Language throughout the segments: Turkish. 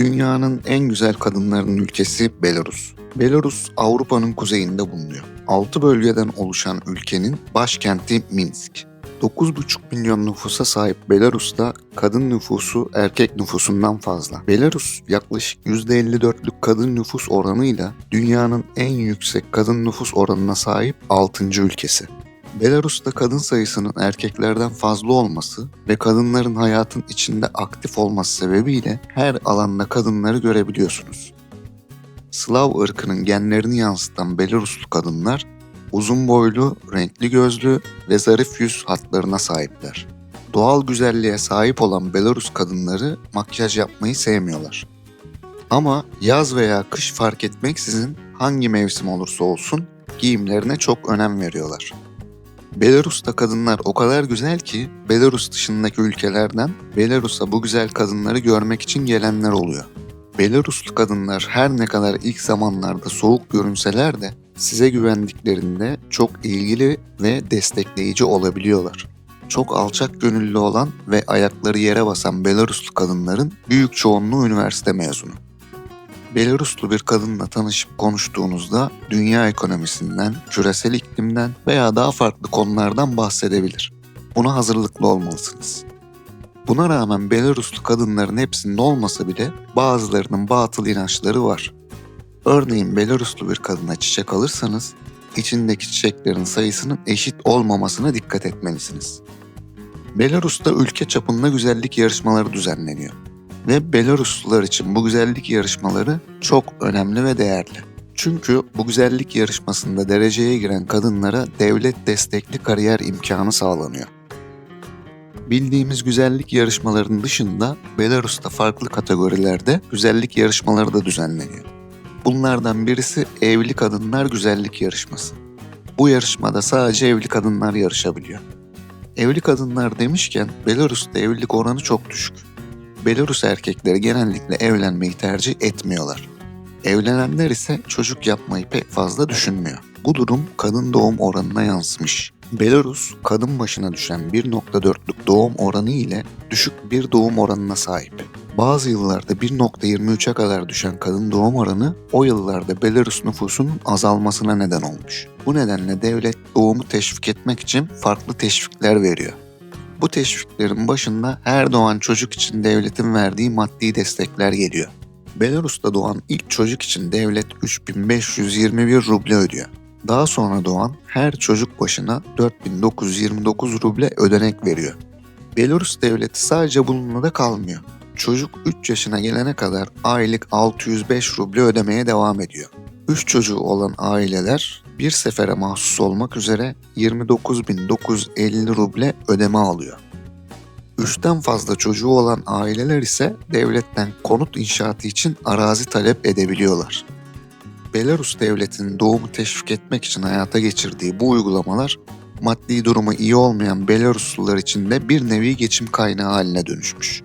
Dünyanın en güzel kadınlarının ülkesi Belarus. Belarus Avrupa'nın kuzeyinde bulunuyor. 6 bölgeden oluşan ülkenin başkenti Minsk. 9,5 milyon nüfusa sahip Belarus'ta kadın nüfusu erkek nüfusundan fazla. Belarus yaklaşık %54'lük kadın nüfus oranıyla dünyanın en yüksek kadın nüfus oranına sahip 6. ülkesi. Belarus'ta kadın sayısının erkeklerden fazla olması ve kadınların hayatın içinde aktif olması sebebiyle her alanda kadınları görebiliyorsunuz. Slav ırkının genlerini yansıtan Belaruslu kadınlar uzun boylu, renkli gözlü ve zarif yüz hatlarına sahipler. Doğal güzelliğe sahip olan Belarus kadınları makyaj yapmayı sevmiyorlar. Ama yaz veya kış fark etmeksizin hangi mevsim olursa olsun giyimlerine çok önem veriyorlar. Belarus'ta kadınlar o kadar güzel ki Belarus dışındaki ülkelerden Belarus'a bu güzel kadınları görmek için gelenler oluyor. Belaruslu kadınlar her ne kadar ilk zamanlarda soğuk görünseler de size güvendiklerinde çok ilgili ve destekleyici olabiliyorlar. Çok alçak gönüllü olan ve ayakları yere basan Belaruslu kadınların büyük çoğunluğu üniversite mezunu. Belaruslu bir kadınla tanışıp konuştuğunuzda dünya ekonomisinden, küresel iklimden veya daha farklı konulardan bahsedebilir. Buna hazırlıklı olmalısınız. Buna rağmen Belaruslu kadınların hepsinde olmasa bile bazılarının batıl inançları var. Örneğin Belaruslu bir kadına çiçek alırsanız içindeki çiçeklerin sayısının eşit olmamasına dikkat etmelisiniz. Belarus'ta ülke çapında güzellik yarışmaları düzenleniyor ve Belaruslular için bu güzellik yarışmaları çok önemli ve değerli. Çünkü bu güzellik yarışmasında dereceye giren kadınlara devlet destekli kariyer imkanı sağlanıyor. Bildiğimiz güzellik yarışmalarının dışında Belarus'ta farklı kategorilerde güzellik yarışmaları da düzenleniyor. Bunlardan birisi evli kadınlar güzellik yarışması. Bu yarışmada sadece evli kadınlar yarışabiliyor. Evli kadınlar demişken Belarus'ta evlilik oranı çok düşük. Belarus erkekleri genellikle evlenmeyi tercih etmiyorlar. Evlenenler ise çocuk yapmayı pek fazla düşünmüyor. Bu durum kadın doğum oranına yansımış. Belarus, kadın başına düşen 1.4'lük doğum oranı ile düşük bir doğum oranına sahip. Bazı yıllarda 1.23'e kadar düşen kadın doğum oranı o yıllarda Belarus nüfusunun azalmasına neden olmuş. Bu nedenle devlet doğumu teşvik etmek için farklı teşvikler veriyor. Bu teşviklerin başında her doğan çocuk için devletin verdiği maddi destekler geliyor. Belarus'ta doğan ilk çocuk için devlet 3521 ruble ödüyor. Daha sonra doğan her çocuk başına 4929 ruble ödenek veriyor. Belarus devleti sadece bununla da kalmıyor. Çocuk 3 yaşına gelene kadar aylık 605 ruble ödemeye devam ediyor. 3 çocuğu olan aileler bir sefere mahsus olmak üzere 29.950 ruble ödeme alıyor. 3'ten fazla çocuğu olan aileler ise devletten konut inşaatı için arazi talep edebiliyorlar. Belarus devletinin doğumu teşvik etmek için hayata geçirdiği bu uygulamalar maddi durumu iyi olmayan Belaruslular için de bir nevi geçim kaynağı haline dönüşmüş.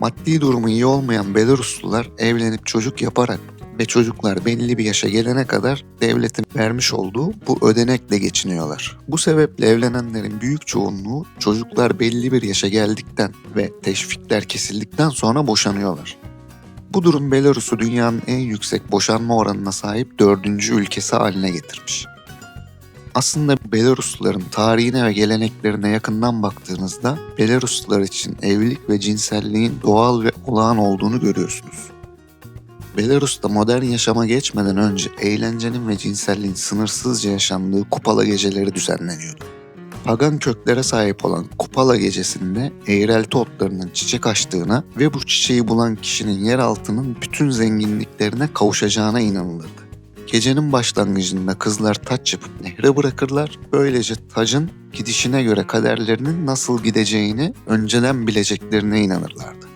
Maddi durumu iyi olmayan Belaruslular evlenip çocuk yaparak ve çocuklar belli bir yaşa gelene kadar devletin vermiş olduğu bu ödenekle geçiniyorlar. Bu sebeple evlenenlerin büyük çoğunluğu çocuklar belli bir yaşa geldikten ve teşvikler kesildikten sonra boşanıyorlar. Bu durum Belarus'u dünyanın en yüksek boşanma oranına sahip dördüncü ülkesi haline getirmiş. Aslında Belarusluların tarihine ve geleneklerine yakından baktığınızda Belaruslular için evlilik ve cinselliğin doğal ve olağan olduğunu görüyorsunuz. Belarus'ta modern yaşama geçmeden önce eğlencenin ve cinselliğin sınırsızca yaşandığı kupala geceleri düzenleniyordu. Pagan köklere sahip olan Kupala gecesinde eğrelti otlarının çiçek açtığına ve bu çiçeği bulan kişinin yer altının bütün zenginliklerine kavuşacağına inanılırdı. Gecenin başlangıcında kızlar taç yapıp nehre bırakırlar. Böylece tacın gidişine göre kaderlerinin nasıl gideceğini önceden bileceklerine inanırlardı.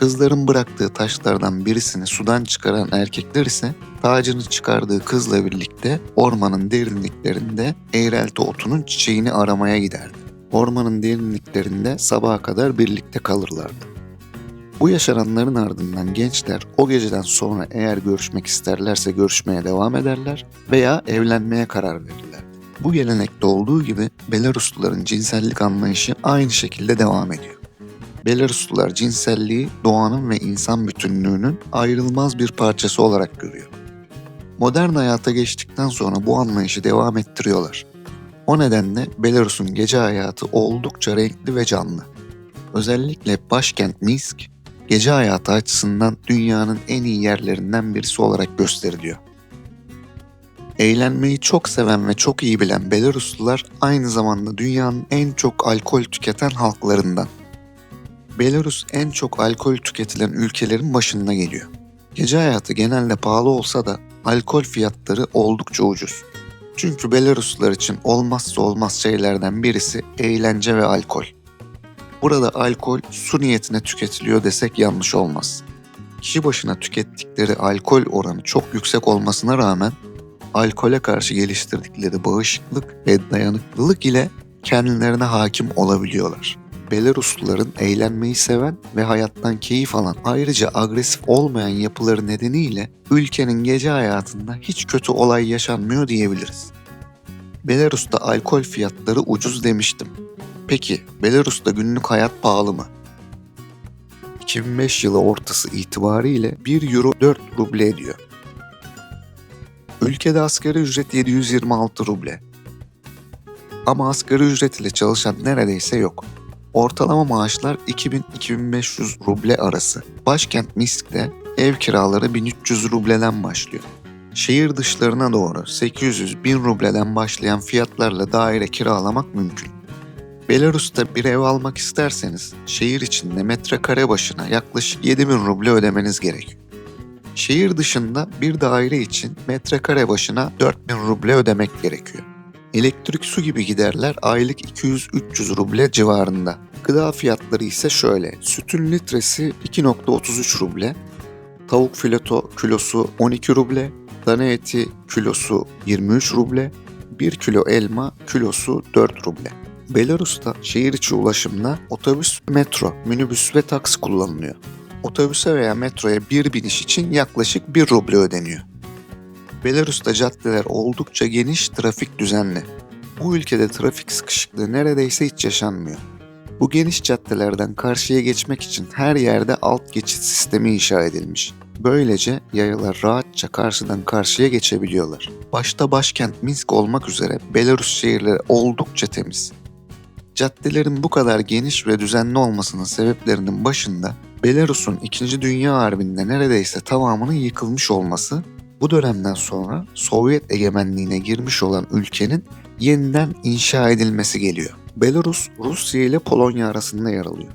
Kızların bıraktığı taşlardan birisini sudan çıkaran erkekler ise tacını çıkardığı kızla birlikte ormanın derinliklerinde eğrelti otunun çiçeğini aramaya giderdi. Ormanın derinliklerinde sabaha kadar birlikte kalırlardı. Bu yaşananların ardından gençler o geceden sonra eğer görüşmek isterlerse görüşmeye devam ederler veya evlenmeye karar verirler. Bu gelenekte olduğu gibi Belarusluların cinsellik anlayışı aynı şekilde devam ediyor. Belaruslular cinselliği doğanın ve insan bütünlüğünün ayrılmaz bir parçası olarak görüyor. Modern hayata geçtikten sonra bu anlayışı devam ettiriyorlar. O nedenle Belarus'un gece hayatı oldukça renkli ve canlı. Özellikle başkent Minsk, gece hayatı açısından dünyanın en iyi yerlerinden birisi olarak gösteriliyor. Eğlenmeyi çok seven ve çok iyi bilen Belaruslular aynı zamanda dünyanın en çok alkol tüketen halklarından. Belarus en çok alkol tüketilen ülkelerin başında geliyor. Gece hayatı genelde pahalı olsa da alkol fiyatları oldukça ucuz. Çünkü Belaruslular için olmazsa olmaz şeylerden birisi eğlence ve alkol. Burada alkol su niyetine tüketiliyor desek yanlış olmaz. Kişi başına tükettikleri alkol oranı çok yüksek olmasına rağmen alkole karşı geliştirdikleri bağışıklık ve dayanıklılık ile kendilerine hakim olabiliyorlar. Belarusluların eğlenmeyi seven ve hayattan keyif alan ayrıca agresif olmayan yapıları nedeniyle ülkenin gece hayatında hiç kötü olay yaşanmıyor diyebiliriz. Belarus'ta alkol fiyatları ucuz demiştim. Peki Belarus'ta günlük hayat pahalı mı? 2005 yılı ortası itibariyle 1 euro 4 ruble ediyor. Ülkede asgari ücret 726 ruble. Ama asgari ücret ile çalışan neredeyse yok. Ortalama maaşlar 2000-2500 ruble arası. Başkent Minsk'te ev kiraları 1300 rubleden başlıyor. Şehir dışlarına doğru 800-1000 rubleden başlayan fiyatlarla daire kiralamak mümkün. Belarus'ta bir ev almak isterseniz şehir içinde metrekare başına yaklaşık 7000 ruble ödemeniz gerekiyor. Şehir dışında bir daire için metrekare başına 4000 ruble ödemek gerekiyor. Elektrik su gibi giderler aylık 200-300 ruble civarında. Gıda fiyatları ise şöyle. Sütün litresi 2.33 ruble, tavuk fileto kilosu 12 ruble, dana eti kilosu 23 ruble, 1 kilo elma kilosu 4 ruble. Belarus'ta şehir içi ulaşımda otobüs, metro, minibüs ve taksi kullanılıyor. Otobüse veya metroya bir biniş için yaklaşık 1 ruble ödeniyor. Belarus'ta caddeler oldukça geniş, trafik düzenli. Bu ülkede trafik sıkışıklığı neredeyse hiç yaşanmıyor. Bu geniş caddelerden karşıya geçmek için her yerde alt geçit sistemi inşa edilmiş. Böylece yayalar rahatça karşıdan karşıya geçebiliyorlar. Başta başkent Minsk olmak üzere Belarus şehirleri oldukça temiz. Caddelerin bu kadar geniş ve düzenli olmasının sebeplerinin başında Belarus'un 2. Dünya Harbi'nde neredeyse tamamının yıkılmış olması, bu dönemden sonra Sovyet egemenliğine girmiş olan ülkenin yeniden inşa edilmesi geliyor. Belarus, Rusya ile Polonya arasında yer alıyor.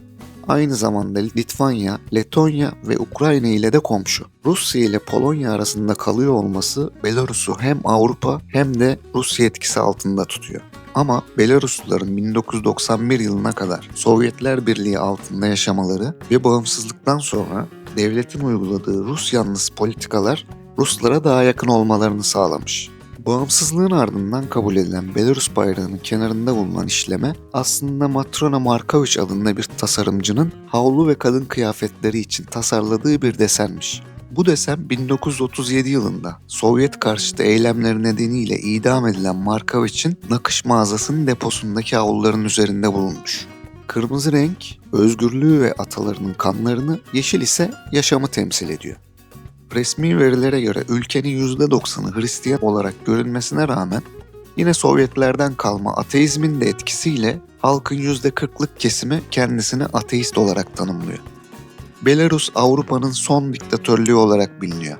Aynı zamanda Litvanya, Letonya ve Ukrayna ile de komşu. Rusya ile Polonya arasında kalıyor olması Belarus'u hem Avrupa hem de Rusya etkisi altında tutuyor. Ama Belarusluların 1991 yılına kadar Sovyetler Birliği altında yaşamaları ve bağımsızlıktan sonra devletin uyguladığı Rus yanlısı politikalar Ruslara daha yakın olmalarını sağlamış. Bağımsızlığın ardından kabul edilen Belarus bayrağının kenarında bulunan işleme aslında Matrona Markovic adında bir tasarımcının havlu ve kadın kıyafetleri için tasarladığı bir desenmiş. Bu desen 1937 yılında Sovyet karşıtı eylemleri nedeniyle idam edilen Markovic'in nakış mağazasının deposundaki havluların üzerinde bulunmuş. Kırmızı renk özgürlüğü ve atalarının kanlarını, yeşil ise yaşamı temsil ediyor. Resmi verilere göre ülkenin %90'ı Hristiyan olarak görünmesine rağmen yine Sovyetlerden kalma ateizmin de etkisiyle halkın %40'lık kesimi kendisini ateist olarak tanımlıyor. Belarus Avrupa'nın son diktatörlüğü olarak biliniyor.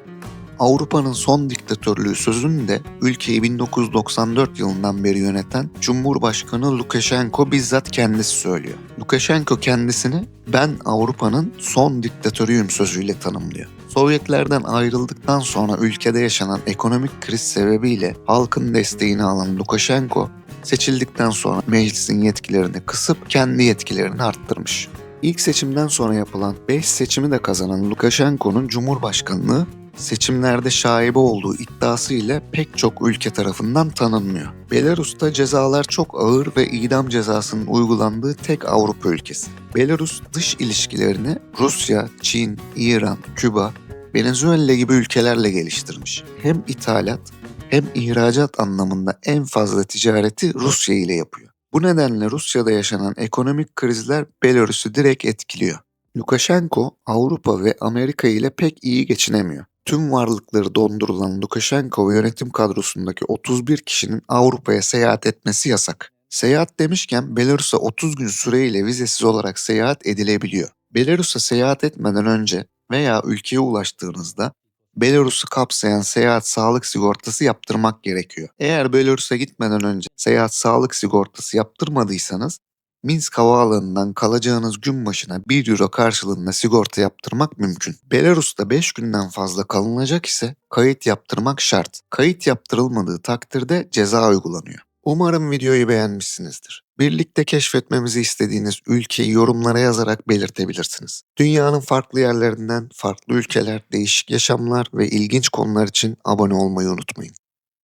Avrupa'nın son diktatörlüğü sözünü de ülkeyi 1994 yılından beri yöneten Cumhurbaşkanı Lukashenko bizzat kendisi söylüyor. Lukashenko kendisini ben Avrupa'nın son diktatörüyüm sözüyle tanımlıyor. Sovyetlerden ayrıldıktan sonra ülkede yaşanan ekonomik kriz sebebiyle halkın desteğini alan Lukashenko seçildikten sonra meclisin yetkilerini kısıp kendi yetkilerini arttırmış. İlk seçimden sonra yapılan 5 seçimi de kazanan Lukashenko'nun Cumhurbaşkanlığı seçimlerde şaibe olduğu iddiası ile pek çok ülke tarafından tanınmıyor. Belarus'ta cezalar çok ağır ve idam cezasının uygulandığı tek Avrupa ülkesi. Belarus dış ilişkilerini Rusya, Çin, İran, Küba, Venezuela gibi ülkelerle geliştirmiş. Hem ithalat hem ihracat anlamında en fazla ticareti Rusya ile yapıyor. Bu nedenle Rusya'da yaşanan ekonomik krizler Belarus'u direkt etkiliyor. Lukashenko Avrupa ve Amerika ile pek iyi geçinemiyor. Tüm varlıkları dondurulan Lukashenko ve yönetim kadrosundaki 31 kişinin Avrupa'ya seyahat etmesi yasak. Seyahat demişken Belarus'a 30 gün süreyle vizesiz olarak seyahat edilebiliyor. Belarus'a seyahat etmeden önce veya ülkeye ulaştığınızda Belarus'u kapsayan seyahat sağlık sigortası yaptırmak gerekiyor. Eğer Belarus'a gitmeden önce seyahat sağlık sigortası yaptırmadıysanız Minsk havaalanından kalacağınız gün başına 1 euro karşılığında sigorta yaptırmak mümkün. Belarus'ta 5 günden fazla kalınacak ise kayıt yaptırmak şart. Kayıt yaptırılmadığı takdirde ceza uygulanıyor. Umarım videoyu beğenmişsinizdir. Birlikte keşfetmemizi istediğiniz ülkeyi yorumlara yazarak belirtebilirsiniz. Dünyanın farklı yerlerinden farklı ülkeler, değişik yaşamlar ve ilginç konular için abone olmayı unutmayın.